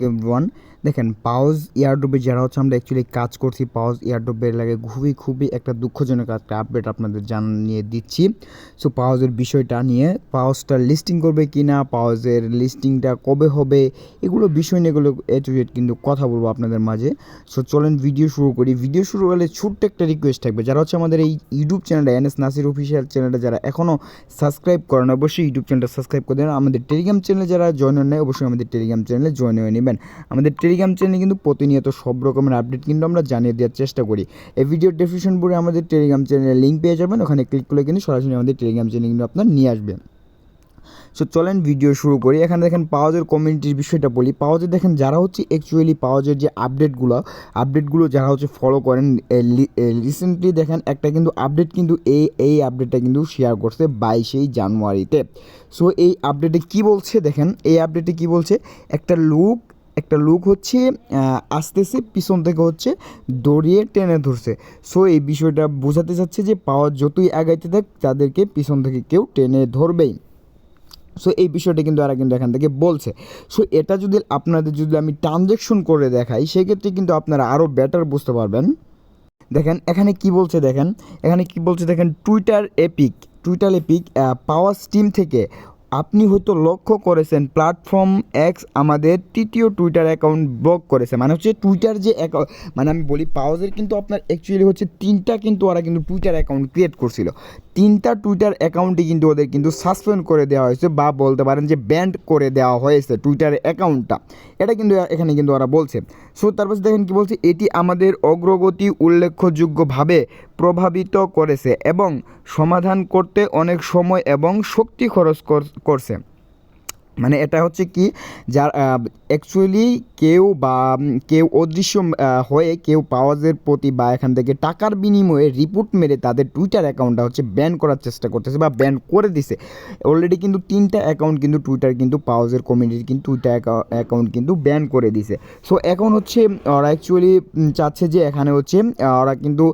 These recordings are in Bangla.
ওয়ান দেখেন পাউজ ইয়ারডোবে যারা হচ্ছে আমরা অ্যাকচুয়ালি কাজ করছি পাউজ ইয়ারডোবের লাগে খুবই খুবই একটা দুঃখজনক একটা আপডেট আপনাদের জানিয়ে দিচ্ছি। সো পাউজের বিষয়টা নিয়ে পাউজটা লিস্টিং করবে কি না পাউজের লিস্টিংটা কবে হবে, এগুলো বিষয় নিয়ে এগুলো এ টু জেড কিন্তু কথা বলব আপনাদের মাঝে। সো চলেন ভিডিও শুরু করি। ভিডিও শুরু হলে ছোট্ট একটা রিকোয়েস্ট থাকবে। যারা হচ্ছে আমাদের এই ইউটিউব চ্যানেলটা এন এস নাসির অফিসিয়াল চ্যানেলটা যারা এখনও সাবস্ক্রাইব করেন, অবশ্যই ইউটিউব চ্যানেলটা সাবস্ক্রাইব করে দেন। আমাদের টেলিগ্রাম চ্যানেলে যারা জয়েন নাই, অবশ্যই আমাদের টেলিগ্রাম চ্যানেলে জয়েন হয়ে নেবেন। আমাদের টেলিগ্রাম চ্যানেলে কিন্তু প্রতিনিয়ত সব রকমের আপডেট কিন্তু আমরা জানিয়ে দেওয়ার চেষ্টা করি। এই ভিডিও ডেসক্রিপশন বোর্ডে আমাদের টেলিগ্রাম চ্যানেলের লিঙ্ক পেয়ে যাবেন। ওখানে ক্লিক করলে কিন্তু সরাসরি আমাদের টেলিগ্রাম চ্যানেল কিন্তু আপনার নিয়ে আসবে। সো চলেন ভিডিও শুরু করি। এখানে দেখেন পাওয়াজের কমিউনিটির বিষয়টা বলি। পাওয়াজে দেখেন, যারা হচ্ছে অ্যাকচুয়ালি পাওয়াজের যে আপডেটগুলো আপডেটগুলো যারা হচ্ছে ফলো করেন রিসেন্টলি দেখেন একটা কিন্তু আপডেট কিন্তু এই এই আপডেটটা কিন্তু শেয়ার করছে বাইশেই জানুয়ারিতে। সো এই আপডেটে কি বলছে দেখেন, এই আপডেটে কি বলছে? একটা লুক একটা লুক হচ্ছে আসতেছে, পিছন থেকে হচ্ছে দড়িয়ে টেনে ধরছে। সো এই বিষয়টা বোঝাতে চাচ্ছে যে পাওয়ার যতই আগাইতে থাক, তাদেরকে পিছন থেকে কেউ টেনে ধরবেই। সো এই বিষয়টা কিন্তু এরা কিন্তু এখান থেকে বলছে। সো এটা যদি আপনাদের যদি আমি ট্রানজ্যাকশন করে দেখাই, সেক্ষেত্রে কিন্তু আপনারা আরও বেটার বুঝতে পারবেন। দেখেন, এখানে কি বলছে দেখেন? এখানে কি বলছে দেখেন Twitter Epic Twitter Epic power Steam থেকে আপনি হয়তো লক্ষ্য করেছেন প্ল্যাটফর্ম এক্স আমাদের তৃতীয় টুইটার অ্যাকাউন্ট ব্লক করেছে। মানে হচ্ছে টুইটার যে অ্যাকাউন্ট মানে আমি বলি পাওয়াজের কিন্তু আপনার অ্যাকচুয়ালি হচ্ছে তিনটা কিন্তু ওরা কিন্তু টুইটার অ্যাকাউন্ট ক্রিয়েট করছিল। তিনটা টুইটার অ্যাকাউন্টই কিন্তু ওদের কিন্তু সাসপেন্ড করে দেওয়া হয়েছে বা বলতে পারেন যে ব্যান্ড করে দেওয়া হয়েছে টুইটার অ্যাকাউন্টটা এটা কিন্তু এখানে কিন্তু ওরা বলছে। সো তারপর দেখেন কি বলছে? এটি আমাদের অগ্রগতি উল্লেখযোগ্যভাবে প্রভাবিত করেছে এবং সমাধান করতে অনেক সময় এবং শক্তি খরচ কর- করছে। মানে এটা হচ্ছে কি, যার অ্যাকচুয়ালি কেউ বা কেউ অদৃশ্য হয়ে কেউ পাওয়াজের প্রতি বা এখান থেকে টাকার বিনিময়ে রিপোর্ট মেরে তাদের টুইটার অ্যাকাউন্টটা হচ্ছে ব্যান করার চেষ্টা করতেছে বা ব্যান করে দিছে। অলরেডি কিন্তু তিনটা অ্যাকাউন্ট কিন্তু টুইটার কিন্তু পাওয়াজের কমিউনিটির কিন্তু টুইটার অ্যাকাউন্ট কিন্তু ব্যান করে দিছে। সো এখন হচ্ছে, ওরা অ্যাকচুয়ালি চাচ্ছে যে এখানে হচ্ছে ওরা কিন্তু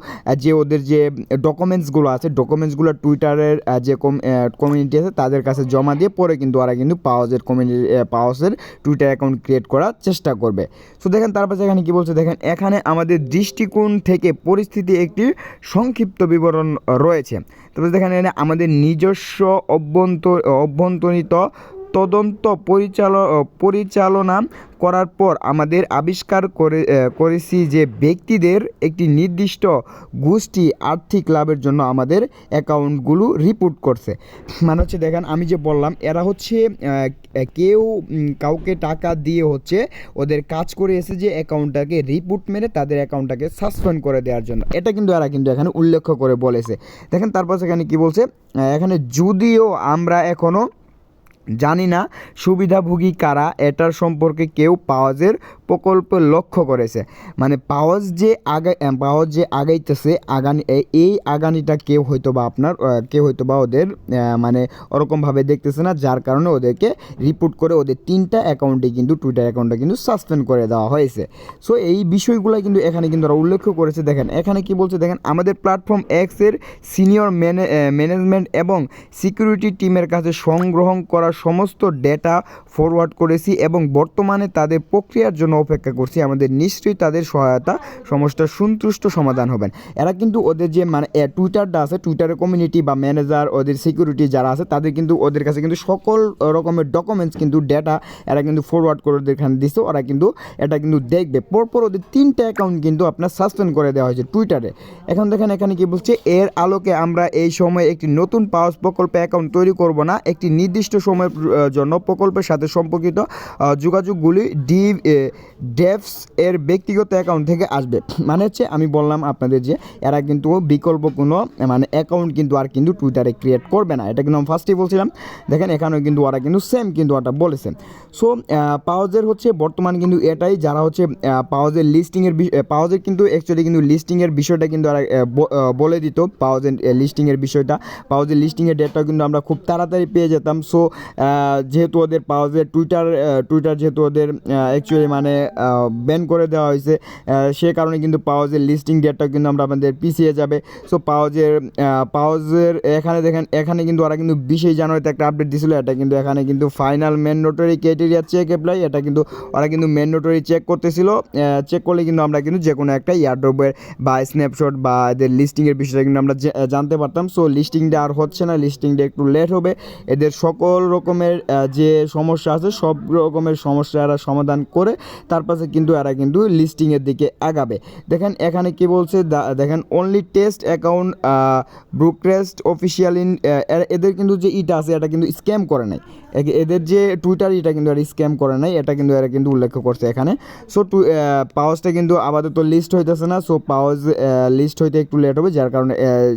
যে ওদের যে ডকুমেন্টসগুলো আছে ডকুমেন্টসগুলো টুইটারের যে কমিউনিটি আছে, তাদের কাছে জমা দিয়ে পরে কিন্তু ওরা কিন্তু পাওয়াজের কমিউনিটি পাওয়াজের টুইটার অ্যাকাউন্ট ক্রিয়েট করার চেষ্টা করবে। সো দেখেন তারপর এখানে কি বলছে? দেখেন, এখানে আমাদের দৃষ্টিকোণ থেকে পরিস্থিতি একটি সংক্ষিপ্ত বিবরণ রয়েছে। তারপর দেখেন, এখানে আমাদের নিজস্ব অভ্যন্তর অভ্যন্তরিত তদন্ত পরিচালনা পরিচালনা করার পর আমাদের আবিষ্কার করে করেছি যে ব্যক্তিদের একটি নির্দিষ্ট গোষ্ঠী আর্থিক লাভের জন্য আমাদের অ্যাকাউন্টগুলো রিপোর্ট করছে। মানে হচ্ছে দেখেন, আমি যে বললাম, এরা হচ্ছে কেউ কাউকে টাকা দিয়ে হচ্ছে ওদের কাজ করে এসে যে অ্যাকাউন্টটাকে রিপোর্ট মেরে তাদের অ্যাকাউন্টটাকে সাসপেন্ড করে দেওয়ার জন্য। এটা কিন্তু এরা কিন্তু এখানে উল্লেখ করে বলেছে। দেখেন, তারপর সেখানে কি বলছে? এখানে যদিও আমরা এখনও জানি না সুবিধাভোগী কারা, এটার সম্পর্কে কেউ পাওয়াজের প্রকল্প লক্ষ্য করেছে। মানে পাওয়াজ যে আগা পাওয়াজ যে আগাইতেছে, আগানি এই আগানিটা কেউ হয়তো বা আপনার কেউ হয়তো বা ওদের মানে ওরকমভাবে দেখতেছে না, যার কারণে ওদেরকে রিপোর্ট করে ওদের তিনটা অ্যাকাউন্টে কিন্তু টুইটার অ্যাকাউন্টে কিন্তু সাসপেন্ড করে দেওয়া হয়েছে। সো এই বিষয়গুলো কিন্তু এখানে কিন্তু ওরা উল্লেখ করেছে। দেখেন, এখানে কি বলছে? দেখেন, আমাদের প্ল্যাটফর্ম এক্সের সিনিয়র ম্যানেজমেন্ট এবং সিকিউরিটি টিমের কাছে সংগ্রহ করা সমস্ত ডেটা ফরওয়ার্ড করেছি এবং বর্তমানে তাদের প্রক্রিয়ার জন্য অপেক্ষা করছি। আমাদের নিশ্চয়ই তাদের সহায়তা সমস্যার সন্তুষ্ট সমাধান হবেন। এরা কিন্তু ওদের যে মানে টুইটারটা আছে টুইটারের কমিউনিটি বা ম্যানেজার ওদের সিকিউরিটি যারা আছে, তাদের কিন্তু, ওদের কাছে কিন্তু সকল রকমের ডকুমেন্টস কিন্তু ডেটা এরা কিন্তু ফরওয়ার্ড করে ওদের এখানে দিচ্ছে ওরা কিন্তু এটা কিন্তু দেখবে। পরপর ওদের তিনটা অ্যাকাউন্ট কিন্তু আপনার সাসপেন্ড করে দেওয়া হয়েছে টুইটারে এখন দেখেন, এখানে কি বলছে? এর আলোকে আমরা এই সময় একটি নতুন পাওয়ার প্রকল্পে অ্যাকাউন্ট তৈরি করব না। একটি নির্দিষ্ট সময়ের আহ, জন্য প্রকল্পের সাথে সম্পর্কিত যোগাযোগগুলি ডি ডেভস এর ব্যক্তিগত অ্যাকাউন্ট থেকে আসবে। মানে হচ্ছে আমি বললাম আপনাদের যে, এরা কিন্তু বিকল্প কোনো মানে অ্যাকাউন্ট কিন্তু আর কিন্তু টুইটারে ক্রিয়েট করবে না। এটা কিন্তু আমি ফার্স্টেই বলছিলাম। দেখেন, এখানেও কিন্তু ওরা কিন্তু সেম কিন্তু ওটা বলেছে। সো পাওয়াজের হচ্ছে বর্তমান কিন্তু এটাই, যারা হচ্ছে পাওয়াজের লিস্টিংয়ের পাওয়াজের কিন্তু অ্যাকচুয়ালি কিন্তু লিস্টিংয়ের বিষয়টা কিন্তু ওরা বলে দিত। পাওয়াজের লিস্টিংয়ের বিষয়টা। পাওয়াজের লিস্টিংয়ের ডেটটা কিন্তু আমরা খুব তাড়াতাড়ি পেয়ে যেতাম। সো যেহেতু ওদের পাওয়াজের টুইটার টুইটার যেহেতু ওদের অ্যাকচুয়ালি মানে ব্যান করে দেওয়া হয়েছে। সে কারণে কিন্তু পাওয়াজের লিস্টিং ডেটটা কিন্তু আমরা আমাদের পিছিয়ে যাবে। সো পাওয়াজের পাওয়াজের এখানে দেখেন, এখানে কিন্তু ওরা কিন্তু বিশে জানুয়ারিতে একটা আপডেট দিছিল। এটা কিন্তু এখানে কিন্তু final mandatory criteria check apply এটা কিন্তু ওরা কিন্তু ম্যান্ডেটরি চেক করতেছিল। চেক করলে কিন্তু আমরা কিন্তু যে কোনো একটা ইয়ারড্রপের বা স্ন্যাপশট বা এদের লিস্টিংয়ের বিষয়টা কিন্তু আমরা জানতে পারতাম। সো লিস্টিংটা আর হচ্ছে না লিস্টিংটা একটু লেট হবে। এদের সকল রকমের যে সমস্যা আছে, সব রকমের সমস্যা এরা সমাধান করে তারপরে কিন্তু এরা কিন্তু লিস্টিংয়ের দিকে আগাবে। দেখেন, এখানে কি বলছে? দেখেন only test account Brookcrest official in এদের কিন্তু যে ইটা আছে, এটা কিন্তু স্ক্যাম করে নাই। এদের যে টুইটার এটা কিন্তু আর স্ক্যাম করে নাই। এটা কিন্তু এরা কিন্তু উল্লেখ করছে এখানে। সো টু পাওয়াজটা কিন্তু আপাতত লিস্ট হইতেছে না। সো পাওয়াজ লিস্ট হইতে একটু লেট হবে, যার কারণে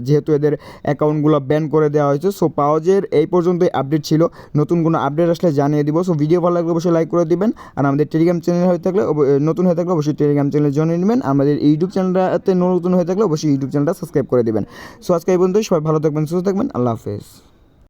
যেহেতু এদের অ্যাকাউন্টগুলো ব্যান করে দেওয়া হয়েছে সো পাওয়াজের এই পর্যন্তই আপডেট ছিল। নতুন কোনো আপডেট আসলে জানিয়ে দিব। সো ভিডিও ভালো লাগলে অবশ্যই লাইক করে দিবেন। আর আমাদের টেলিগ্রাম চ্যানেল হয়ে থাকলে নতুন হয়ে থাকলে অবশ্যই টেলিগ্রাম চ্যানেলে জয়েন নেবেন। আমাদের ইউটিউব চ্যানেলটাতে নতুন হয়ে থাকলে অবশ্যই ইউটিউব চ্যানেলটা সাবস্ক্রাইব করে দেবেন। সো আজকে এই পর্যন্তই। সবাই ভালো থাকবেন, সুস্থ থাকবেন। আল্লাহ হাফেজ।